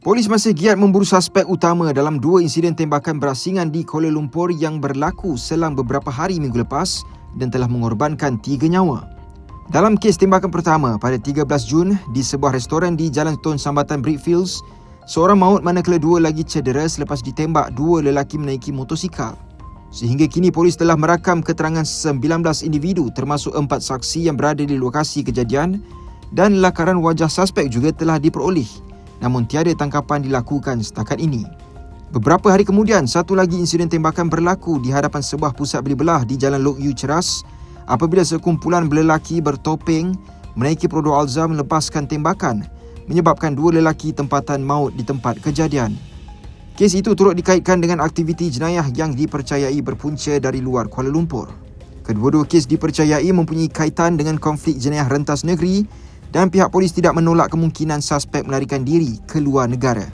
Polis masih giat memburu suspek utama dalam dua insiden tembakan berasingan di Kuala Lumpur yang berlaku selang beberapa hari minggu lepas dan telah mengorbankan tiga nyawa. Dalam kes tembakan pertama pada 13 Jun di sebuah restoran di Jalan Tun Sambatan Brickfields, seorang maut manakala dua lagi cedera selepas ditembak dua lelaki menaiki motosikal. Sehingga kini polis telah merakam keterangan 19 individu termasuk empat saksi yang berada di lokasi kejadian dan lakaran wajah suspek juga telah diperoleh namun tiada tangkapan dilakukan setakat ini. Beberapa hari kemudian, satu lagi insiden tembakan berlaku di hadapan sebuah pusat beli belah di Jalan Lok Yu Ceras apabila sekumpulan lelaki bertopeng menaiki produk Alza melepaskan tembakan menyebabkan dua lelaki tempatan maut di tempat kejadian. Kes itu turut dikaitkan dengan aktiviti jenayah yang dipercayai berpunca dari luar Kuala Lumpur. Kedua-dua kes dipercayai mempunyai kaitan dengan konflik jenayah rentas negeri dan pihak polis tidak menolak kemungkinan suspek melarikan diri ke luar negara.